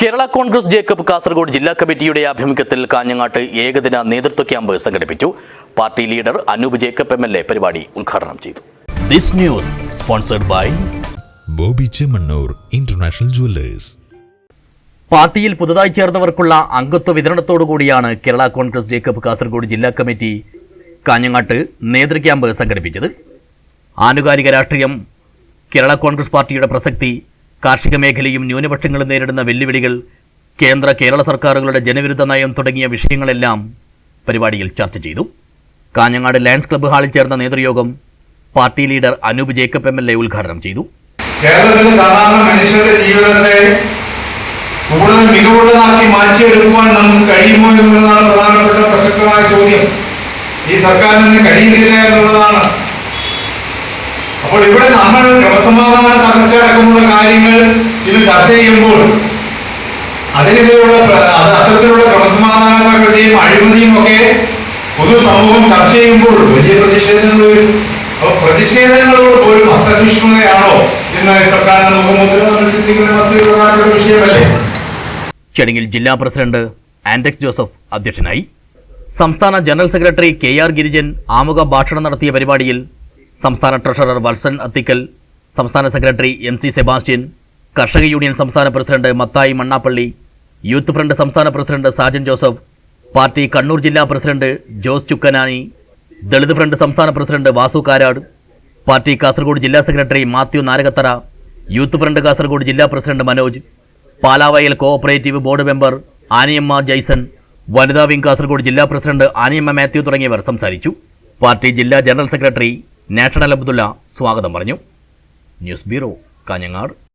Kerala Congress Jacob Kasaragod ജില്ലാ കമ്മിറ്റിയുടെ ആഭിമുഖ്യത്തിൽ കാഞ്ഞങ്ങാട്ട് ഏകദിന നേതൃത്വ ക്യാമ്പ് സംഘടിപ്പിച്ചു. Party leader Anoop Jacob M L A പരിപാടി ഉദ്ഘാടനം ചെയ്തു. This news sponsored by Bobby Chemmanur international jewellers. പാർട്ടിയിൽ പുതുതായി ചേർന്നവർക്കുള്ള അംഗത്വ വിതരണത്തോടുകൂടിയാണ് കേരള കോൺഗ്രസ് ജേക്കബ് കാസർഗോഡ് ജില്ലാ കമ്മിറ്റി കാഞ്ഞങ്ങാട്ട് നേതൃ ക്യാമ്പ് സംഘടിപ്പിച്ചത്. ആനുകാലിക രാഷ്ട്രീയം കേരള കോൺഗ്രസ് പാർട്ടിയുടെ പ്രസക്തി കാർഷിക മേഖലയും ന്യൂനപക്ഷങ്ങളും നേരിടുന്ന വെല്ലുവിളികൾ കേന്ദ്ര കേരള സർക്കാരുകളുടെ ജനവിരുദ്ധ നയം തുടങ്ങിയ വിഷയങ്ങളെല്ലാം പരിപാടിയിൽ ചർച്ച ചെയ്തു. കാഞ്ഞങ്ങാട് ലയൺസ് ക്ലബ്ബ് ഹാളിൽ ചേർന്ന നേതൃയോഗം party leader Anoop Jacob M L A ഉദ്ഘാടനം ചെയ്തു. കേരളത്തിലെ സാധാരണ മനുഷ്യരുടെ ജീവിതത്തെ കൂടുതൽ മികവുള്ളതാക്കി മാറ്റിയെടുക്കുവാൻ നമുക്ക് കഴിയുമോ എന്നുള്ളതാണ് പ്രധാനപ്പെട്ട പ്രസക്തമായ ചോദ്യം. ഈ സർക്കാരിന് കഴിയുന്നില്ല എന്നുള്ളതാണ് അപ്പോൾ ഇവിടെ നമ്മൾ ക്രമസമാധാന തകർച്ച അടക്കമുള്ള കാര്യങ്ങൾ ഇത് ചർച്ച ചെയ്യുമ്പോൾ അതിനെതിരെയുള്ള അത്തരത്തിലുള്ള ക്രമസമാധാന തകർച്ചയും അഴിമതിയും ഒക്കെ പൊതുസമൂഹം ചർച്ച ചെയ്യുമ്പോൾ വലിയ പ്രതിഷേധങ്ങൾ വരും. അപ്പോൾ പ്രതിഷേധങ്ങളോട് പോലും അസഹിഷ്ണുതയാണോ എന്ന് സർക്കാരിന്റെ മുഖമുദ്ര നമ്മൾ ചിന്തിക്കുന്ന മറ്റൊരു പ്രധാനപ്പെട്ട വിഷയമല്ലേ? ചടങ്ങിൽ ജില്ലാ പ്രസിഡന്റ് ആൻഡക്സ് ജോസഫ് അധ്യക്ഷനായി. സംസ്ഥാന general secretary K R Girijan ആമുഖ ഭാഷണം നടത്തിയ പരിപാടിയിൽ സംസ്ഥാന ട്രഷറർ വത്സൻ അത്തിക്കൽ സംസ്ഥാന സെക്രട്ടറി എം സി സെബാസ്റ്റ്യൻ കർഷക യൂണിയൻ സംസ്ഥാന president Mathai Mannappally youth front സംസ്ഥാന president Sajan Joseph party Kannur ജില്ലാ പ്രസിഡന്റ് ജോസ് ചുക്കനാനി ദളിത് ഫ്രണ്ട് സംസ്ഥാന പ്രസിഡന്റ് വാസു കാരാട് പാർട്ടി കാസർഗോഡ് ജില്ലാ secretary Mathew Narakathara youth front Kasaragod ജില്ലാ president Manoj Palavayal cooperative board member Aniyamma Jaison വനിതാ wing Kasaragod ജില്ലാ president Aniyamma Mathew തുടങ്ങിയവർ സംസാരിച്ചു. പാർട്ടി ജില്ലാ ജനറൽ സെക്രട്ടറി നാഷണൽ അബ്ദുള്ള സ്വാഗതം പറഞ്ഞു. News bureau Kanhangad.